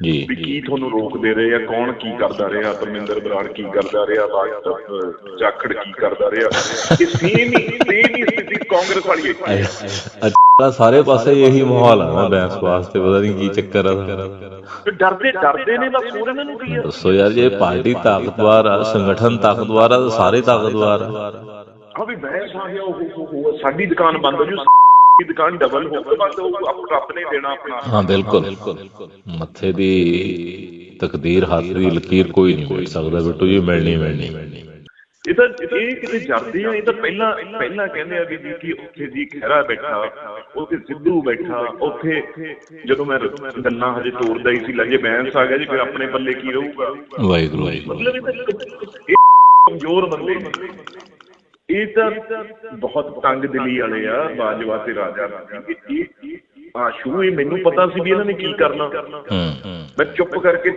ਜੀ ਵੀ ਕੀ ਤੁਹਾਨੂੰ ਰੋਕਦੇ ਰਹੇ ਆ? ਕੌਣ ਕੀ ਕਰਦਾ ਰਿਹਾ? ਪਰਮਿੰਦਰ ਬਰਾੜ ਕੀ ਕਰਦਾ ਰਿਹਾ? ਬਾਗ ਅਹ, ਜਾਖੜ ਕੀ ਕਰਦਾ ਰਿਹਾ? ਇਹ ਸੇਮ ਹੀ ਸੇਮ ਹੀ ਸਥਿਤੀ ਕਾਂਗਰਸ ਵਾਲੀ ਹੈ। ਅੱਛਾ ਸਾਰੇ ਪਾਸੇ ਇਹੀ ਮਾਹੌਲ ਆ ਨਾ ਬੈਂਸ ਵਾਸਤੇ ਪਤਾ ਨਹੀਂ ਕੀ ਚੱਕਰ ਆ। ਤੇ ਡਰਦੇ ਡਰਦੇ ਨੇ ਬਸ ਹੋਰ ਇਹਨਾਂ ਨੂੰ ਕੀ ਆ? ਦੱਸੋ ਯਾਰ ਜੇ ਪਾਰਟੀ ਤਾਕਤਵਰ ਆ ਸੰਗਠਨ ਤਾਕਤਵਰ ਆ ਤਾਂ ਸਾਰੇ ਤਾਕਤਵਰ ਆ। ਹਾਂ ਵੀ ਮੈਂ ਆ ਗਿਆ ਉਹ ਸਾਡੀ ਦੁਕਾਨ ਬੰਦ ਹੋ ਜੂ ਦੀ ਦੁਕਾਨ ਡਬਲ ਹੋ ਕੇ ਬੰਦ ਹੋਊ ਆਪ ਰੱਬ ਨੇ ਦੇਣਾ ਆਪਣਾ। ਹਾਂ ਬਿਲਕੁਲ। ਮੱਥੇ ਦੀ ਤਕਦੀਰ ਹੱਥ ਦੀ ਲਕੀਰ ਕੋਈ ਨਹੀਂ ਵੇਚ ਸਕਦਾ ਬਿੱਟੂ ਜੀ ਮਿਲਣੀ ਮਿਲਣੀ। ਇਹ ਤਾਂ ਇਹ ਕਿਤੇ ਜਰਦੇ ਆ ਇਹ ਤਾਂ ਪਹਿਲਾਂ ਪਹਿਲਾਂ ਕਹਿੰਦੇ ਆ ਵੀ ਜੀ ਕਿ ਉੱਥੇ ਜੀ ਖਹਿਰਾ ਬੈਠਾ ਉੱਥੇ ਸਿੱਧੂ ਬੈਠਾ ਉੱਥੇ ਜਦੋਂ ਮੈਂ ਗੱਲਾਂ ਹਜੇ ਤੋੜਦਾ ਹੀ ਸੀ ਲੱਗੇ ਬੈਂਸ ਆ ਗਿਆ ਜੀ ਫਿਰ ਆਪਣੇ ਪੱਲੇ ਕੀ ਰਹੂਗਾ? ਵਾਹਿਗੁਰੂ ਜੀ ਮਤਲਬ ਇਹ ਕਮਜ਼ੋਰ ਬੰਦੇ ਇਹ ਤਾਂ ਬਹੁਤ ਤੰਗ ਦਿਲੀ ਵਾਲੇ ਆ ਬਾਜਵਾ ਤੇ ਰਾਜਾ। ਇਹ ਇਹ ਆਸ਼ੂ ਇਹ ਮੈਨੂੰ ਪਤਾ ਸੀ ਵੀ ਇਹਨਾਂ ਨੇ ਕੀ ਕਰਨਾ। ਹੂੰ ਮੈਂ ਚੁੱਪ ਕਰਕੇ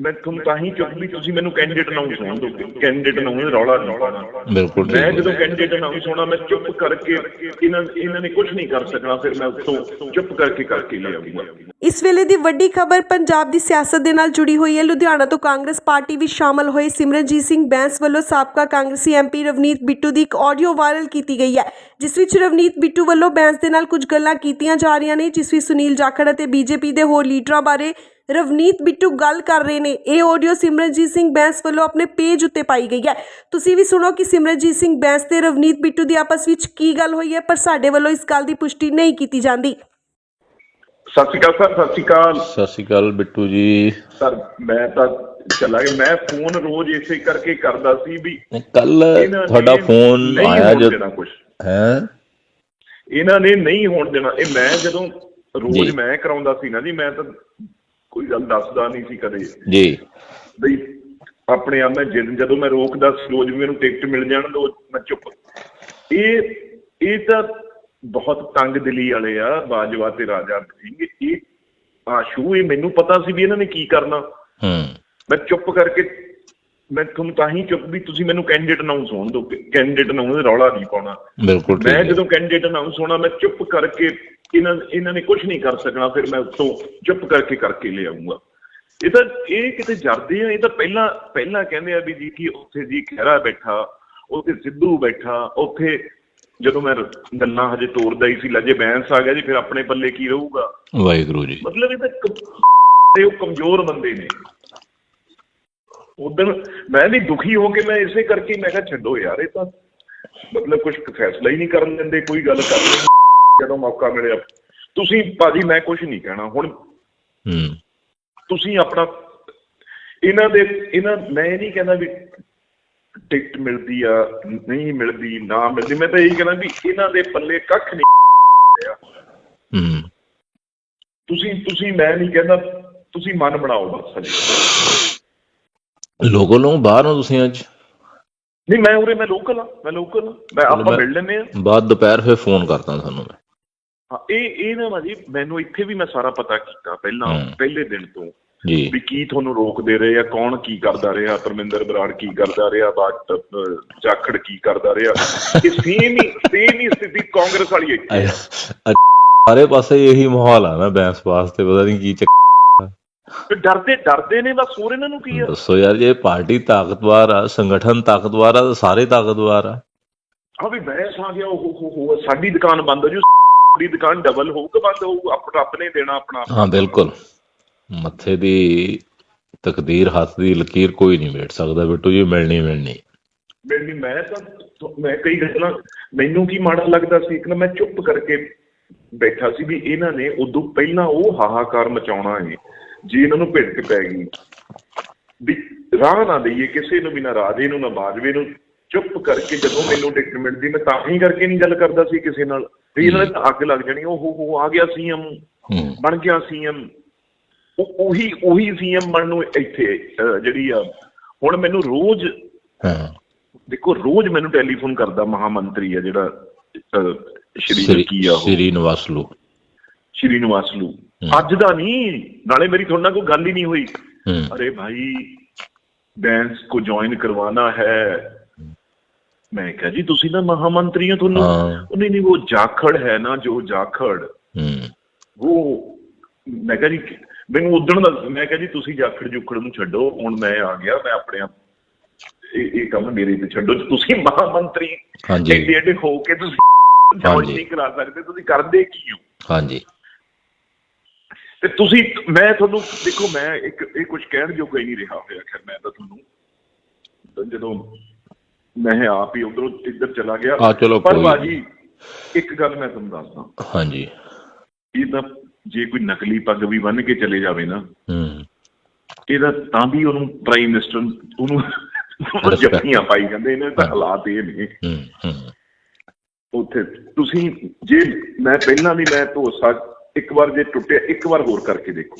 ਮੈਂ ਤੁਹਾਨੂੰ ਤਾਂ ਹੀ ਚੁੱਪ ਵੀ ਤੁਸੀਂ ਮੈਨੂੰ ਕੈਂਡੀਡੇਟ ਅਨਾਉਂਸ ਹੋਣ ਦਿਓ। ਕੈਂਡੀਡੇਟ ਅਨਾਉਂਸ ਰੌਲਾ ਨਹੀਂ ਪਾਉਣਾ। ਬਿਲਕੁਲ ਮੈਂ ਜਦੋਂ ਕੈਂਡੀਡੇਟ ਅਨਾਉਂਸ ਹੋਣਾ ਮੈਂ ਚੁੱਪ ਕਰਕੇ ਇਹਨਾਂ ਇਹਨਾਂ ਨੇ ਕੁਝ ਨਹੀਂ ਕਰ ਸਕਣਾ ਫਿਰ ਮੈਂ ਉੱਥੋਂ ਚੁੱਪ ਕਰਕੇ ਕਰਕੇ ਲੈ ਆਊਂਗਾ। ਇਸ ਵੇਲੇ ਦੀ ਵੱਡੀ ਖਬਰ ਪੰਜਾਬ ਦੀ ਸਿਆਸਤ ਦੇ ਨਾਲ ਜੁੜੀ ਹੋਈ ਹੈ। ਲੁਧਿਆਣਾ ਤੋਂ ਕਾਂਗਰਸ ਪਾਰਟੀ ਵਿੱਚ ਸ਼ਾਮਲ ਹੋਏ। ਸਿਮਰਨਜੀਤ ਸਿੰਘ ਬੈਂਸ ਵੱਲੋਂ ਸਾਬਕਾ ਕਾਂਗਰਸੀ ਐਮਪੀ ਰਵਨੀਤ ਬਿੱਟੂ ਦੀ ਇੱਕ ਆਡੀਓ ਵਾਇਰਲ ਕੀਤੀ ਗਈ ਹੈ ਜਿਸ ਵਿੱਚ ਰਵਨੀਤ ਬਿੱਟੂ ਵੱਲੋਂ ਬੈਂਸ ਦੇ ਨਾਲ ਕੁਝ ਗੱਲਾਂ ਕੀਤੀਆਂ ਜਾ ਰਹੀਆਂ ਨੇ ਜਿਸ ਵਿੱਚ ਸੁਨੀਲ ਜਾਖੜ ਅਤੇ ਬੀਜੇਪੀ ਦੇ ਹੋਰ ਲੀਡਰਾਂ ਬਾਰੇ ਰਵਨੀਤ ਬਿੱਟੂ ਗੱਲ ਕਰ ਰਹੇ ਨੇ। ਇਹ ਆਡੀਓ ਸਿਮਰਨਜੀਤ ਸਿੰਘ ਬੈਂਸ ਵੱਲੋਂ ਆਪਣੇ ਪੇਜ ਉੱਤੇ ਪਾਈ ਗਈ ਹੈ। ਤੁਸੀਂ ਵੀ ਸੁਣੋ ਕਿ ਸਿਮਰਨਜੀਤ ਸਿੰਘ ਬੈਂਸ ਤੇ ਰਵਨੀਤ ਬਿੱਟੂ ਦੀ ਆਪਸ ਵਿੱਚ ਕੀ ਗੱਲ ਹੋਈ ਹੈ ਪਰ ਸਾਡੇ ਵੱਲੋਂ ਇਸ ਗੱਲ ਦੀ ਪੁਸ਼ਟੀ ਨਹੀਂ ਕੀਤੀ ਜਾਂਦੀ। ਸਤਿ ਸ਼੍ਰੀ ਅਕਾਲ ਸਰ ਸਤਿ ਸ਼੍ਰੀ ਅਕਾਲ। ਸਤਿ ਸ਼੍ਰੀ ਅਕਾਲ ਬਿੱਟੂ ਜੀ। ਸਰ ਮੈਂ ਤਾਂ ਚਲਾ ਗਿਆ ਮੈਂ ਫੋਨ ਰੋਜ਼ ਇਸੇ ਕਰਕੇ ਕਰਦਾ ਸੀ ਵੀ ਕੱਲ ਇਹਨਾਂ ਨੇ ਤੁਹਾਡਾ ਫੋਨ ਨਹੀਂ ਆਇਆ ਹੋਣ ਦੇਣਾ ਕੁਛ। ਹੈ? ਇਹਨਾਂ ਨੇ ਨਹੀਂ ਹੋਣ ਦੇਣਾ। ਇਹ ਮੈਂ ਜਦੋਂ। ਰੋਜ਼ ਮੈਂ ਕਰਾਉਂਦਾ ਸੀ ਨਾ ਜੀ ਮੈਂ ਤਾਂ ਕੋਈ ਗੱਲ ਦੱਸਦਾ ਨਹੀਂ ਸੀ ਕਦੇ। ਜੀ। ਬਈ ਆਪਣੇ ਆਪ ਮੈਂ ਜਿਦ- ਜਦੋਂ ਮੈਂ ਰੋਕਦਾ ਸੀ ਰੋਜ਼ ਵੀ ਮੈਨੂੰ ਟਿਕਟ ਮਿਲ ਜਾਣ ਤਾਂ ਮੈਂ ਚੁੱਪ। ਇਹ ਇਹ ਤਾਂ ਬਹੁਤ ਤੰਗ ਦਿਲੀ ਵਾਲੇ ਆ ਬਾਜਵਾ ਤੇ ਰਾਜਾ ਸਿੰਘ। ਇਹ ਆਸ਼ੂ ਇਹ ਮੈਨੂੰ ਪਤਾ ਸੀ ਵੀ ਇਹਨਾਂ ਨੇ ਕੀ ਕਰਨਾ। ਹੂੰ। ਮੈਂ ਚੁੱਪ ਕਰਕੇ ਮੈਂ ਤੁਹਾਨੂੰ ਤਾਂ ਹੀ ਚੁੱਪ ਵੀ ਤੁਸੀਂ ਮੈਨੂੰ ਕੈਂਡੀਡੇਟ ਅਨਾਉਂਸ ਹੋਣ ਦਿਓ ਕੈਂਡੀਡੇਟ ਅਨਾਉਂਸ ਰੌਲਾ ਨਹੀਂ ਪਾਉਣਾ। ਬਿਲਕੁਲ ਮੈਂ। ਜਦੋਂ ਕੈਂਡੀਡੇਟ ਅਨਾਉਂਸ ਹੋਣਾ ਮੈਂ ਚੁੱਪ ਕਰਕੇ ਇਹਨਾਂ ਇਹਨਾਂ ਨੇ ਕੁਝ ਨਹੀਂ ਕਰ ਸਕਣਾ ਫਿਰ ਮੈਂ ਉੱਥੋਂ ਚੁੱਪ ਕਰਕੇ ਕਰਕੇ ਲੈ ਆਉਂਗਾ ਇਹ ਤਾਂ ਇਹ ਕਿਤੇ ਜਰਦੇ ਆ ਇਹ ਤਾਂ ਪਹਿਲਾਂ ਪਹਿਲਾਂ ਕਹਿੰਦੇ ਆ ਵੀ ਜੀ ਕਿ ਉੱਥੇ ਜੀ ਖਹਿਰਾ ਬੈਠਾ ਉੱਥੇ ਸਿੱਧੂ ਬੈਠਾ ਉੱਥੇ ਜਦੋਂ ਮੈਂ ਗੱਲਾਂ ਹਜੇ ਤੋੜਦਾ ਹੀ ਸੀ ਲੱਗੇ ਬੈਂਸ ਆ ਗਿਆ ਜੀ ਫਿਰ ਆਪਣੇ ਪੱਲੇ ਕੀ ਰਹੂਗਾ? ਵਾਹਿਗੁਰੂ ਜੀ। ਮਤਲਬ ਇਹ ਤਾਂ ਤੇ ਉਹ ਕਮਜ਼ੋਰ ਬੰਦੇ ਨੇ। ਉਦੋਂ ਮੈਂ ਵੀ ਦੁਖੀ ਹੋ ਕੇ ਮੈਂ ਇਸੇ ਕਰਕੇ ਮੈਂ ਕਿਹਾ ਛੱਡੋ ਯਾਰ ਇਹ ਤਾਂ ਮਤਲਬ ਕੁਝ ਫੈਸਲਾ ਹੀ ਨਹੀਂ ਕਰਨ ਦਿੰਦੇ ਕੋਈ ਗੱਲ ਕਰ ਜਦੋਂ ਮੌਕਾ ਮਿਲਿਆ। ਤੁਸੀਂ ਭਾਜੀ ਮੈਂ ਕੁਝ ਨਹੀਂ ਕਹਿਣਾ। ਹੁਣ ਹੂੰ। ਤੁਸੀਂ ਆਪਣਾ ਇਹਨਾਂ ਦੇ ਇਹਨਾਂ ਮੈਂ ਨਹੀਂ ਕਹਿੰਦਾ ਵੀ ਟਿਕਟ ਮਿਲਦੀ ਆ ਨਹੀਂ ਮਿਲਦੀ ਨਾ ਮਿਲਦੀ। ਮੈਂ ਤਾਂ ਇਹੀ ਕਹਿੰਦਾ ਵੀ ਇਹਨਾਂ ਦੇ ਪੱਲੇ ਕੱਖ ਨਹੀਂ ਹੂੰ। ਤੁਸੀਂ ਤੁਸੀਂ ਮੈਂ ਨਹੀਂ ਕਹਿੰਦਾ ਤੁਸੀਂ ਮਨ ਬਣਾਓ ਬਸ ਹਜੇ। ਲੋਕਲ ਨੂੰ ਬਾਹਰ ਨੂੰ ਤੁਸੀਂ ਅੱਜ? ਨਹੀਂ ਮੈਂ ਉਰੇ ਮੈਂ ਲੋਕਲ ਆ ਮੈਂ ਲੋਕਲ ਆ ਮੈਂ ਆਪਾਂ ਮੈਂ- ਮਿਲ ਲੈਨੇ ਆ ਬਾਅਦ ਦੁਪਹਿਰ ਫਿਰ ਫੋਨ ਕਰਦਾ ਤੁਹਾਨੂੰ ਮੈਂ। ਹਾਂ ਇਹ ਇਹ ਨਾ ਭਾਜੀ ਮੈਨੂੰ ਇੱਥੇ ਵੀ ਮੈਂ ਸਾਰਾ ਪਤਾ ਕੀਤਾ ਪਹਿਲਾਂ। ਪਹਿਲੇ ਦਿਨ ਤੋਂ। ਜੀ। ਵੀ ਕੀ ਤੁਹਾਨੂੰ ਰੋਕਦੇ ਰਹੇ ਆ ਕੌਣ ਕੀ ਕਰਦਾ ਰਿਹਾ ਪਰਮਿੰਦਰ ਬਰਾੜ ਕੀ ਕਰਦਾ ਰਿਹਾ ਅਹ, ਜਾਖੜ ਕੀ ਕਰਦਾ ਰਿਹਾ। ਇਹ ਸੇਮ ਹੀ ਸੇਮ ਹੀ ਸਥਿਤੀ ਕਾਂਗਰਸ ਵਾਲੀ ਹੈ ਸਾਰੇ ਪਾਸੇ ਇਹੀ ਮਾਹੌਲ ਆ ਨਾ ਬੈਂਸ ਵਾਸਤੇ ਪਤਾ ਨਹੀਂ ਕੀ ਡਰਦੇ ਡਰਦੇ ਨੇ ਬਸ ਹੋਰ ਇਹਨਾਂ ਨੂੰ ਕੀ ਆ? ਦੱਸੋ ਯਾਰ ਜੇ ਪਾਰਟੀ ਤਾਕਤਵਰ ਆ ਸੰਗਠਨ ਤਾਕਤਵਰ ਆ ਤਾਂ ਸਾਰੇ ਤਾਕਤਵਰ ਆ। ਆ ਵੀ ਮੈਂ ਆ ਗਿਆ ਉਹ ਉਹ ਸਾਡੀ ਦੁਕਾਨ ਬੰਦ ਹੋ ਜੂ ਦੀ ਦੁਕਾਨ ਡਬਲ ਹੋਊ ਕਿ ਬੰਦ ਹੋਊ? ਆਪ ਰੱਬ ਨੇ ਦੇਣਾ ਆਪਣਾ ਹਾਂ ਬਿਲਕੁਲ। ਮੱਥੇ ਦੀ ਤਕਦੀਰ ਹੱਥ ਦੀ ਲਕੀਰ ਕੋਈ ਨਹੀਂ ਵੇਚ ਸਕਦਾ ਬਿੱਟੂ ਜੀ ਮਿਲਣੀ ਮਿਲਣੀ। ਮੈਨੂੰ ਮੈਂ ਤਾਂ ਮੈਂ ਕਈ ਗੱਲਾਂ ਮੈਨੂੰ ਕੀ ਮਾੜਾ ਲੱਗਦਾ ਸੀ? ਇੱਕ ਨਾ ਮੈਂ ਚੁੱਪ ਕਰਕੇ ਬੈਠਾ ਸੀ ਵੀ ਇਹਨਾਂ ਨੇ ਉਦੋਂ ਪਹਿਲਾਂ ਉਹ ਹਾਹਾਕਾਰ ਮਚਾਉਣਾ ਹੈ ਜੇ ਇਹਨਾਂ ਨੂੰ ਭਿੜਕ ਪੈ ਗਈ। ਵੀ ਰਾਹ ਨਾ ਦਈਏ ਕਿਸੇ ਨੂੰ ਵੀ ਨਾ ਰਾਜੇ ਨੂੰ ਨਾ ਬਾਜਵੇ ਨੂੰ। ਚੁੱਪ ਕਰਕੇ ਜਦੋਂ ਮੈਨੂੰ ਟਿਕਟ ਮਿਲਦੀ ਮੈਂ ਤਾਂ ਹੀ ਕਰਕੇ ਨਹੀਂ ਗੱਲ ਕਰਦਾ ਸੀ ਕਿਸੇ ਨਾਲ। ਵੀ ਇਹਨਾਂ ਨੇ ਅੱਗ ਲੱਗ ਜਾਣੀ ਉਹ ਹੋ ਆ ਗਿਆ ਸੀਐਮ ਬਣ ਗਿਆ ਸੀਐਮ। ਉਹ ਉਹੀ ਉਹੀ ਸੀਐਮ ਬਣਨ ਨੂੰ ਇੱਥੇ ਜਿਹੜੀ ਆ ਹੁਣ ਮੈਨੂੰ ਰੋਜ਼ ਹਾਂ। ਦੇਖੋ ਰੋਜ਼ ਮੈਨੂੰ ਟੈਲੀਫੋਨ ਕਰਦਾ ਮਹਾ ਮੰਤਰੀ ਆ ਜਿਹੜਾ ਸ੍ਰੀ ਕੀ ਆ ਉਹ। ਸ੍ਰੀ ਨਿਵਾਸਲੂ ਸ਼੍ਰੀ ਨਿਵਾਸ ਨੂੰ ਅੱਜ ਦਾ ਨਹੀਂ ਨਾਲੇ ਮੇਰੀ ਤੁਹਾਡੇ ਕੋਈ ਗੱਲ ਹੀ ਨਹੀਂ ਹੋਈ। ਅਰੇ ਭਾਈ ਡਾਂਸ ਕੋ ਜੁਆਇਨ ਕਰਵਾਣਾ ਹੈ। ਮੈਂ ਕਿਹਾ ਜੀ ਤੁਸੀਂ ਨਾ ਮਹਾਮੰਤਰੀ ਹੋ। ਤੁਹਾਨੂੰ ਉਹਨੇ ਨਹੀਂ ਉਹ ਜਾਖੜ ਹੈ ਨਾ ਜੋ ਜਾਖੜ। ਉਹ ਮੈਂ ਕਿਹਾ ਜੀ ਮੈਨੂੰ ਉਦਣ ਦਾ ਮੈਂ ਕਿਹਾ ਜੀ ਤੁਸੀਂ ਜਾਖੜ ਜੁਖੜ ਨੂੰ ਛੱਡੋ ਹੁਣ ਮੈਂ ਆ ਗਿਆ ਮੈਂ ਆਪਣੇ ਆਪ ਇਹ ਕੰਮ ਮੇਰੇ ਤੇ ਛੱਡੋ। ਤੁਸੀਂ ਮਹਾਮੰਤਰੀ ਹਾਂਜੀ। ਐਡੇ ਹੋ ਕੇ ਤੁਸੀਂ ਕਰਾ ਸਕਦੇ ਤੁਸੀਂ ਕਰਦੇ ਕੀ ਹੋ? ਹਾਂਜੀ। ਤੇ ਤੁਸੀਂ ਮੈਂ ਤੁਹਾਨੂੰ ਦੇਖੋ ਮੈਂ ਇੱਕ ਇਹ ਕੁਝ ਕਹਿਣ ਜੋਗਾ ਹੀ ਨਹੀਂ ਰਿਹਾ ਹੋਇਆ ਖੈਰ ਮੈਂ ਤਾਂ ਤੁਹਾਨੂੰ ਜਦੋਂ ਮੈਂ ਆਪ ਹੀ ਉਧਰੋਂ ਇੱਧਰ ਚਲਾ ਗਿਆ ਪਰ ਬਾਜੀ ਇੱਕ ਗੱਲ ਮੈਂ ਤੁਹਾਨੂੰ ਦੱਸਦਾ। ਹਾਂਜੀ। ਇਹ ਤਾਂ ਜੇ ਕੋਈ ਨਕਲੀ ਪੱਗ ਵੀ ਬੰਨ ਕੇ ਚਲੇ ਜਾਵੇ ਨਾ ਹੂੰ। ਇਹਦਾ ਤਾਂ ਵੀ ਉਹਨੂੰ ਪ੍ਰਾਈਮ ਮਿਨਿਸਟਰ ਉਹਨੂੰ. ਜੱਫੀਆਂ ਪਾਈ ਜਾਂਦੇ ਇਹਨਾਂ ਦਾ। ਹਾਲਾਤ ਇਹ ਨੇ। ਹੂੰ ਹੂੰ। ਉੱਥੇ ਤੁਸੀਂ ਜੇ ਮੈਂ ਪਹਿਲਾਂ ਵੀ ਮੈਂ ਭਰੋਸਾ ਇੱਕ ਵਾਰ ਜੇ ਟੁੱਟਿਆ ਇੱਕ ਵਾਰ ਹੋਰ ਕਰਕੇ ਦੇਖੋ।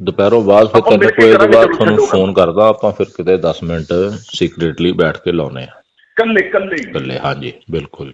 ਦੁਪਹਿਰੋਂ ਬਾਅਦ ਫਿਰ ਤੁਹਾਨੂੰ ਕੋਈ ਕਰਾਂਗੇ, ਬਾਅਦ ਤੁਹਾਨੂੰ। ਫੋਨ ਕਰਦਾ ਆਪਾਂ ਫਿਰ ਕਿਤੇ 10 ਮਿੰਟ ਸੀਕ੍ਰੀਟਲੀ ਬੈਠ ਕੇ ਲਾਉਨੇ ਆ ਕੱਲੇ ਕੱਲੇ ਹੀ। ਇਕੱਲੇ ਹਾਂਜੀ ਬਿਲਕੁਲ